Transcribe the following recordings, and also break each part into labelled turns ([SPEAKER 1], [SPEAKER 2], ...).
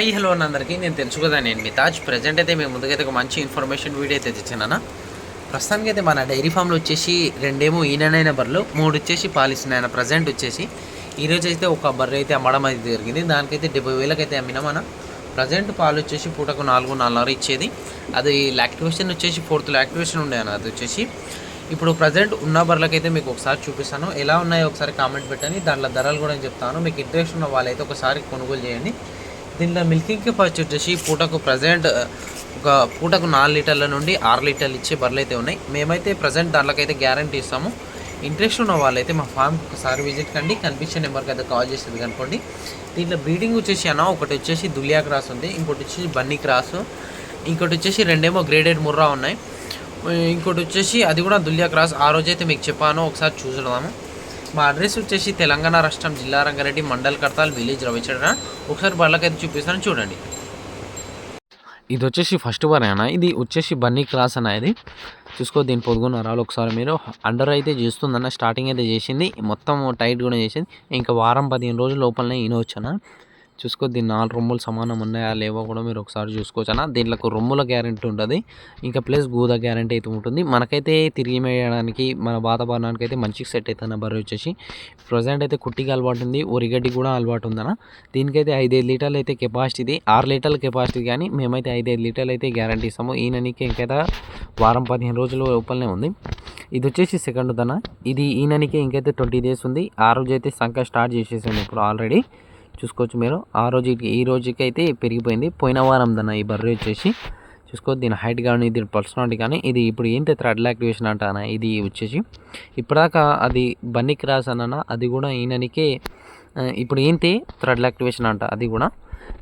[SPEAKER 1] High hello అన్న అందరికీ నేను తెలుసు నేను మీ తాజ్. ప్రజెంట్ అయితే మేము ముందుకైతే ఒక మంచి ఇన్ఫర్మేషన్ వీడియో అయితే తెచ్చానన్నా ప్రస్తుతానికి అయితే మన డైరీ ఫామ్లో వచ్చేసి రెండేమో ఈననైన బర్రెలు మూడు వచ్చేసి పాలిస్తున్నాయన్న. ప్రజెంట్ వచ్చేసి ఈరోజు అయితే ఒక బర్రె అయితే అమ్మడం అయితే జరిగింది. దానికైతే డెబ్బై వేలకైతే అమ్మినామన్న ప్రజెంట్ పాలు వచ్చేసి పూటకు నాలుగు నాలుగున్నర ఇచ్చేది. అది లాక్టివేషన్ వచ్చేసి ఫోర్త్ లాక్టివేషన్ ఉండే అన్న. అది వచ్చేసి ఇప్పుడు ప్రజెంట్ ఉన్న బర్రెలకైతే మీకు ఒకసారి చూపిస్తాను. ఎలా ఉన్నాయో ఒకసారి కామెంట్ పెట్టండి. దాంట్లో ధరలు కూడా నేను చెప్తాను. మీకు ఇంట్రెస్ట్ ఉన్న వాళ్ళైతే ఒకసారి కొనుగోలు చేయండి. దీనిలో మిల్కింగ్ కెపాసిటీ వచ్చేసి పూటకు ప్రజెంట్ ఒక పూటకు నాలుగు లీటర్ల నుండి ఆరు లీటర్లు ఇచ్చే బర్రెలు అయితే ఉన్నాయి. మేమైతే ప్రజెంట్ దాంట్లోకైతే గ్యారంటీ ఇస్తాము. ఇంట్రెస్ట్ ఉన్న వాళ్ళైతే మా ఫామ్కి ఒకసారి విజిట్ కండి. కనిపించే నెంబర్కి అయితే కాల్ చేసేది కనుకోండి దీంట్లో బ్రీడింగ్ వచ్చేసి అన్న ఒకటి వచ్చేసి దులియా క్రాస్ ఉంది. ఇంకోటి వచ్చేసి బన్నీ క్రాస్. ఇంకోటి వచ్చేసి రెండేమో గ్రేడెడ్ ముర్రా ఉన్నాయి. ఇంకోటి వచ్చేసి అది కూడా దులియా క్రాస్. ఆ రోజైతే మీకు చెప్పాను. ఒకసారి చూసుకుందాము. మా అడ్రస్ వచ్చేసి తెలంగాణ రాష్ట్రం జిల్లా రంగారెడ్డి మండల్ కడతాల్ విలేజ్ రవిచంద్ర ఒకసారి బళ్ళకైతే చూపిస్తాను చూడండి. ఇది వచ్చేసి ఫస్ట్ వర్ అన్న ఇది వచ్చేసి బన్నీ క్రాస్ అన్న ఇది? చూసుకో దీని పొదుగు ఒకసారి మీరు. అండర్ అయితే చేస్తుందన్న స్టార్టింగ్ అయితే చేసింది. మొత్తం టైట్ కూడా చేసింది. ఇంకా వారం పదిహేను రోజుల లోపలనే ఈనవచ్చు అన్న చూసుకో దీని నాలుగు రొమ్ములు సమానం ఉన్నాయా లేవో కూడా మీరు ఒకసారి చూసుకోవచ్చు. అన్న దీంట్లో రొమ్ముల గ్యారంటీ ఉంటుంది. ఇంకా ప్లస్ గూద గ్యారంటీ అయితే ఉంటుంది. మనకైతే తిరిగి మేయడానికి మన వాతావరణానికి అయితే మంచిగా సెట్ అవుతుంది బర్రె వచ్చేసి ప్రజెంట్ అయితే కుట్టికి అలవాటు ఉంది ఒరిగడ్డి కూడా అలవాటు ఉందన్న దీనికైతే ఐదైదు లీటర్లు అయితే కెపాసిటీ ఆరు లీటర్ల కెపాసిటీ కానీ మేమైతే ఐదైదు లీటర్లు అయితే గ్యారంటీ ఇస్తాము. ఈయననికి ఇంకైతే వారం పదిహేను రోజుల లోపలనే ఉంది. ఇది వచ్చేసి సెకండ్ దన ఇది ఈయననికి ఇంకైతే ట్వంటీ డేస్ ఉంది. ఆ రోజు అయితే సంఖ్య స్టార్ట్ చేసేసాము ఇప్పుడు ఆల్రెడీ చూసుకోవచ్చు మీరు. ఆ రోజు ఈ రోజుకి అయితే పెరిగిపోయింది. పోయిన వారం దన్న ఈ బర్రె వచ్చేసి చూసుకోవచ్చు దీని హైట్ కానీ దీని పర్సనాలిటీ కానీ ఇది ఇప్పుడు ఏంటి థ్రెడ్ యాక్టివేషన్ అంటానా ఇది వచ్చేసి ఇప్పటిదాకా అది బన్నీ క్రాస్ అన్న అది కూడా ఈయననికే ఇప్పుడు ఏంటి థ్రెడ్ యాక్టివేషన్ అంట అది కూడా.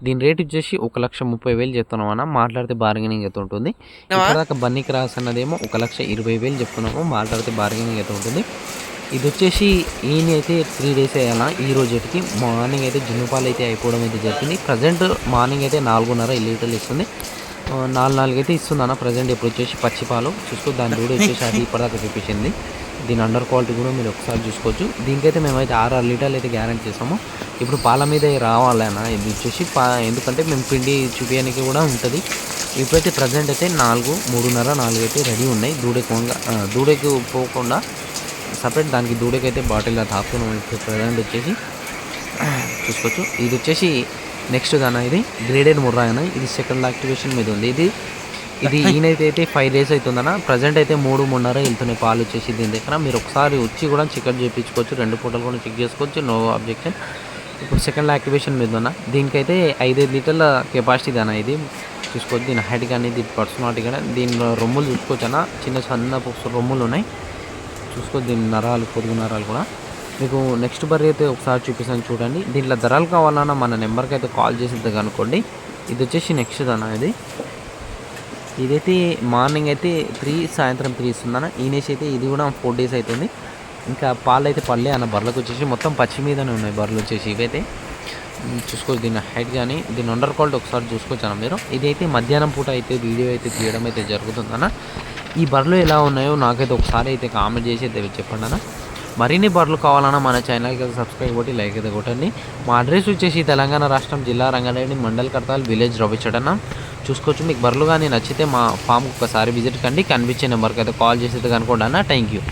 [SPEAKER 1] దీని రేట్ వచ్చేసి ఒక లక్ష ముప్పై వేలు చెప్తున్నాం అన్న. మాట్లాడితే బార్గెనింగ్ అయితే ఉంటుంది. ఇప్పటిదాకా బన్నీ క్రాస్ అన్నదేమో ఒక లక్ష ఇరవై వేలు చెప్తున్నాము. మాట్లాడితే బార్గెనింగ్ అయితే ఉంటుంది. ఇది వచ్చేసి ఈయన అయితే త్రీ డేస్ అయ్యాలా ఈ రోజుకి మార్నింగ్ అయితే జున్నుపాలు అయితే అయిపోవడం అయితే జరిగింది. ప్రజెంట్ మార్నింగ్ అయితే నాలుగున్నర లీటర్లు ఇస్తుంది. నాలుగు నాలుగు అయితే ఇస్తుంది అన్న. ప్రజెంట్ ఇప్పుడు వచ్చేసి పచ్చిపాలు చూసుకో దాని కూడా వచ్చేసి అది ఇప్పటిదాకా చూపించింది. దీని అండర్ క్వాలిటీ కూడా మీరు ఒకసారి చూసుకోవచ్చు. దీనికైతే మేమైతే ఆరు ఆరు లీటర్లు అయితే గ్యారంటీ చేస్తాము. ఇప్పుడు పాల మీద రావాలన్నా ఇది వచ్చేసి పా ఎందుకంటే మేము పిండి చూపించడానికి కూడా ఉంటుంది. ఇప్పుడైతే ప్రజెంట్ అయితే నాలుగు మూడున్నర నాలుగు అయితే రెడీ ఉన్నాయి. దూడకు దూడకు పోకుండా సపరేట్ దానికి దూడకైతే బాటిల్ తాపుతున్నాం ఇప్పుడు ప్రజెంట్ వచ్చేసి చూసుకోవచ్చు. ఇది వచ్చేసి నెక్స్ట్ దాన ఇది? గ్రేడెడ్ ముర్రాయన? ఇది సెకండ్ యాక్టివేషన్ మీద ఉంది. ఇది ఇది ఈయనైతే అయితే ఫైవ్ డేస్ అవుతుందన్న ప్రజెంట్ అయితే మూడు మూడున్నర వెళ్తున్నాయి పాలు వచ్చేసి దీని దగ్గర. మీరు ఒకసారి వచ్చి కూడా చెకప్ చేయించుకోవచ్చు. రెండు పూటలు కూడా చెక్ చేసుకోవచ్చు. నో అబ్జెక్షన్ ఇప్పుడు సెకండ్ యాక్టివేషన్ మీద ఉన్న. దీనికైతే ఐదైదు లీటర్ల కెపాసిటీ దాన ఇది? చూసుకోవచ్చు. దీని హైట్ కానీ దీని పర్సనాలిటీ కానీ దీని రొమ్ములు చూసుకోవచ్చు అన్న చిన్న సన్న రొమ్ములు ఉన్నాయి. చూసుకో దీని నరాలు పొరుగు నరాలు కూడా. మీకు నెక్స్ట్ బర్రీ అయితే ఒకసారి చూపిస్తాను చూడండి. దీంట్లో ధరలు కావాలన్నా మన నెంబర్కి అయితే కాల్ చేసేది కనుకోండి ఇది వచ్చేసి నెక్స్ట్ అన్న ఇది. ఇదైతే మార్నింగ్ అయితే త్రీ సాయంత్రం త్రీ ఇస్తుందన్న. ఈనేసి అయితే ఇది కూడా ఫోర్ డేస్ అవుతుంది ఇంకా పాలు అయితే పల్లె అన్న బర్రెలకు వచ్చేసి. మొత్తం పచ్చి మీదనే ఉన్నాయి బర్రెలు వచ్చేసి ఇవైతే. చూసుకోవచ్చు దీని హైట్ కానీ దీని అండర్ క్వాలిటీ ఒకసారి చూసుకోవచ్చు అన్న మీరు. ఇదైతే మధ్యాహ్నం పూట అయితే వీడియో అయితే తీయడం అయితే జరుగుతుందన్న. ఈ బర్రెలు ఎలా ఉన్నాయో నాకైతే ఒకసారి అయితే కామెంట్ చేసి అయితే చెప్పండి అన్న. మరిన్ని బర్రెలు కావాలన్నా మన ఛానల్కి అయితే సబ్స్క్రైబ్ కొట్టి లైక్ అయితే కొట్టండి. మా అడ్రస్ వచ్చేసి తెలంగాణ రాష్ట్రం జిల్లా రంగారెడ్డి మండల్ కడతాల్ విలేజ్ రవిచడన్న చూసుకోవచ్చు మీకు బర్రెలు కానీ నచ్చితే మా ఫామ్కి ఒకసారి విజిట్ కండి. కనిపించే నెంబర్కి అయితే కాల్ చేసేది కనుకోండి అన్న. Thank you